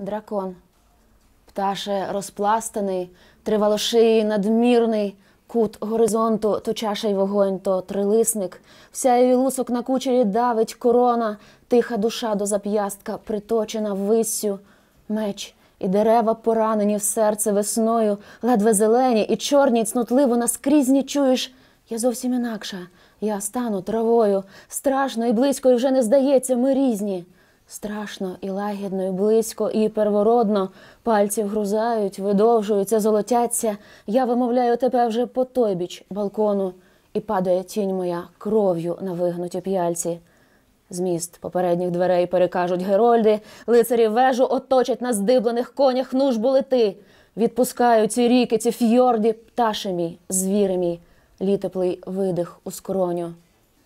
дракон. Пташе розпластаний, тривалошиї надмірний, кут горизонту, то чаша вогонь, то трилисник, всяєві лусок на кучері давить корона, тиха душа до зап'ястка, приточена виссю, меч і дерева поранені в серце весною, ледве зелені і чорні, цнутливо наскрізні чуєш. Я зовсім інакша, я стану травою, страшно і близько, і вже не здається, ми різні. Страшно і лагідно, і близько, і первородно. Пальці вгрузають, видовжуються, золотяться. Я вимовляю тебе вже по той біч балкону, і падає тінь моя кров'ю на вигнуті п'яльці. Зміст попередніх дверей перекажуть герольди, лицарі вежу оточать на здиблених конях, ну ж бо лети. Відпускаю ці ріки, ці фьорді, пташе мій, звіри мій, літеплий видих у скроню.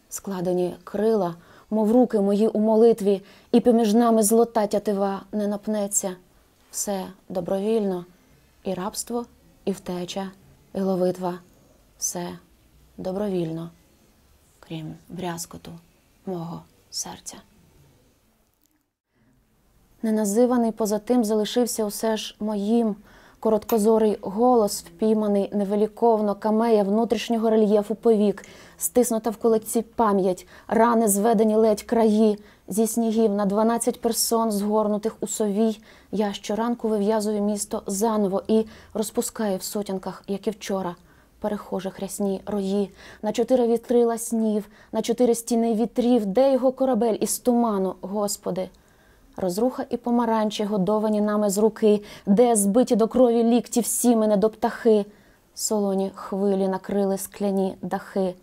Складені крила, мов руки мої у молитві, і поміж нами злота тятива не напнеться. Все добровільно, і рабство, і втеча, і ловитва. Все добровільно, крім брязкоту мого серця. Неназиваний поза тим залишився усе ж моїм. Короткозорий голос, впійманий невеликовно камея внутрішнього рельєфу повік, стиснута в кулаці пам'ять, рани зведені ледь краї, зі снігів на дванадцять персон, згорнутих у совій. Я щоранку вив'язую місто заново і розпускаю в сутінках, як і вчора, перехожих рясні рої, на чотири вітрила снів, на чотири стіни вітрів, де його корабель із туману, Господи. Розруха і помаранчі, годовані нами з руки, де збиті до крові лікті всі мене до птахи, солоні хвилі накрили скляні дахи.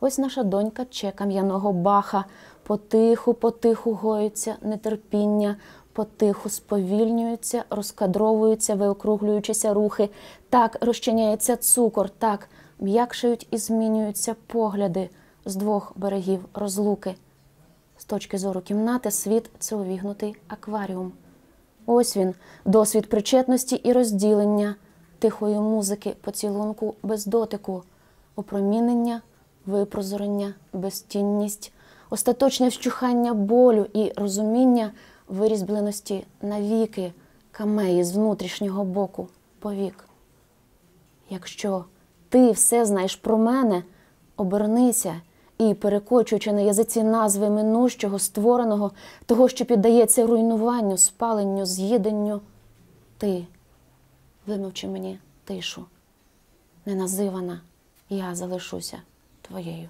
Ось наша донька че кам'яного баха, потиху, потиху гоються нетерпіння, потиху сповільнюються, розкадровуються, виокруглюючися рухи, так розчиняється цукор, так м'якшають і змінюються погляди з двох берегів розлуки. З точки зору кімнати світ це увігнутий акваріум. Ось він, досвід причетності і розділення, тихої музики, поцілунку без дотику, опромінення, випрозорення, безтінність, остаточне вщухання болю і розуміння вирізбленості навіки, камеї з внутрішнього боку повік. Якщо ти все знаєш про мене, обернися і, перекочуючи на язиці назви минущого, створеного, того, що піддається руйнуванню, спаленню, з'їденню, ти вимовчи мені тишу. Неназивана, я залишуся твоєю.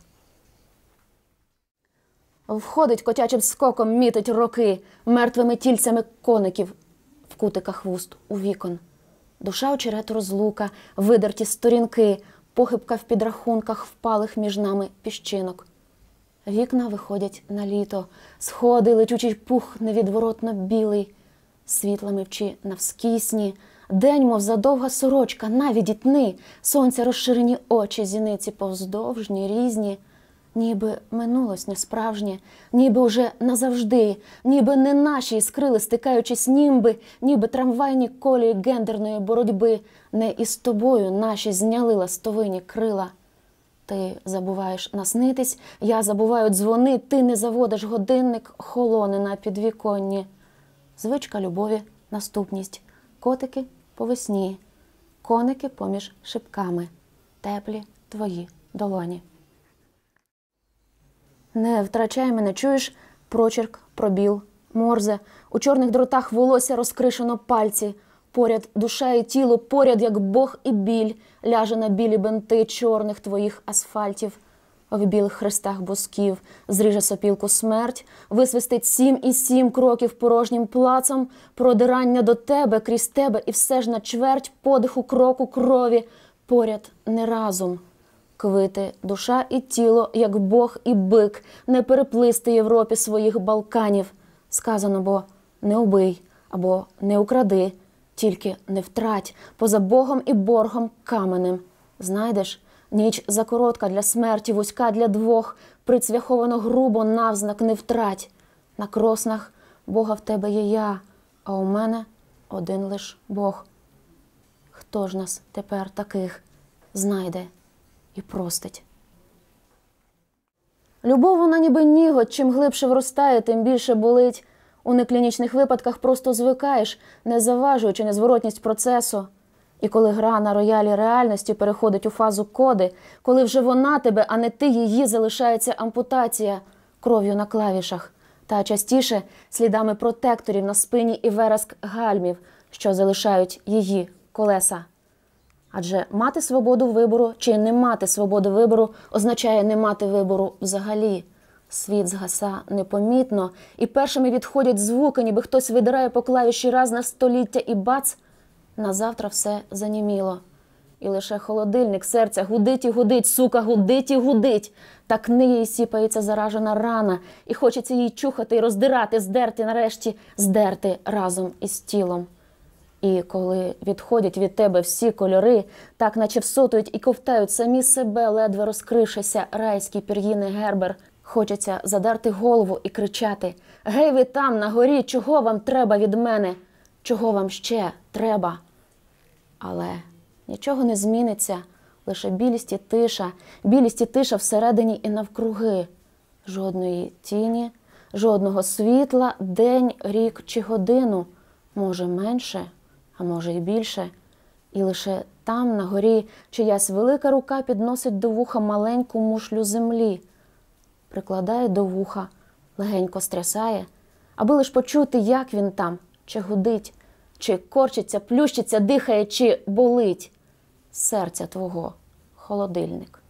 Входить котячим скоком, мітить роки, мертвими тільцями коників в кутиках вуст у вікон. Душа очерет розлука, видерті сторінки, похибка в підрахунках впалих між нами піщинок. Вікна виходять на літо, сходи, летючий пух невідворотно білий, світла мивчі навскісні, день, мов задовга сорочка, навідітни, сонця розширені очі, зіниці повздовжні, різні, ніби минулось несправжнє, ніби уже назавжди, ніби не наші іскрили, стикаючись німби, ніби трамвайні колії гендерної боротьби, не із тобою наші зняли ластовині крила. Ти забуваєш наснитись, я забуваю дзвони, ти не заводиш годинник, холоне на підвіконні. Звичка любові, наступність, котики по весні, коники поміж шипками, теплі твої долоні. Не втрачай мене, чуєш? Прочерк, пробіл, морзе, у чорних дротах волосся розкришено пальці. Поряд душа і тіло, поряд, як Бог і біль, ляже на білі бенти чорних твоїх асфальтів, в білих хрестах босків, зріже сопілку смерть, висвистить сім і сім кроків порожнім плацом, продирання до тебе крізь тебе, і все ж на чверть подиху кроку крові, поряд не разом. Квити, душа і тіло, як Бог і бик, не переплисти Європі своїх Балканів. Сказано бо не убий або не укради тільки не втрать поза Богом і боргом каменем. Знайдеш, ніч закоротка для смерті, вузька для двох, прицвяховано грубо навзнак не втрать. На кроснах Бога в тебе є я, а у мене один лиш Бог. Хто ж нас тепер таких знайде і простить? Любов вона ніби ніготь, чим глибше вростає, тим більше болить. У неклінічних випадках просто звикаєш, не заважуючи незворотність процесу. І коли гра на роялі реальності переходить у фазу коди, коли вже вона тебе, а не ти її, залишається ампутація кров'ю на клавішах, та частіше слідами протекторів на спині і вереск гальмів, що залишають її колеса. Адже мати свободу вибору чи не мати свободи вибору означає не мати вибору взагалі. Світ згаса непомітно, і першими відходять звуки, ніби хтось видирає по клавіші раз на століття і бац, на завтра все заніміло. І лише холодильник серця гудить і гудить, сука, гудить і гудить. Так ниє сіпається заражена рана, і хочеться її чухати і роздирати, здерти нарешті, здерти разом із тілом. І коли відходять від тебе всі кольори, так наче всотують і ковтають самі себе, ледве розкрившися райський пір'їний гербер, хочеться задарти голову і кричати: Гей, ви там, на горі, чого вам треба від мене? Чого вам ще треба? Але нічого не зміниться, лише білість і тиша, білість і тиша всередині і навкруги. Жодної тіні, жодного світла, день, рік чи годину, може менше, а може й більше. І лише там, на горі, чиясь велика рука підносить до вуха маленьку мушлю землі, прикладає до вуха, легенько стрясає, аби лиш почути, як він там, чи гудить, чи корчиться, плющиться, дихає, чи болить серця твого, холодильник.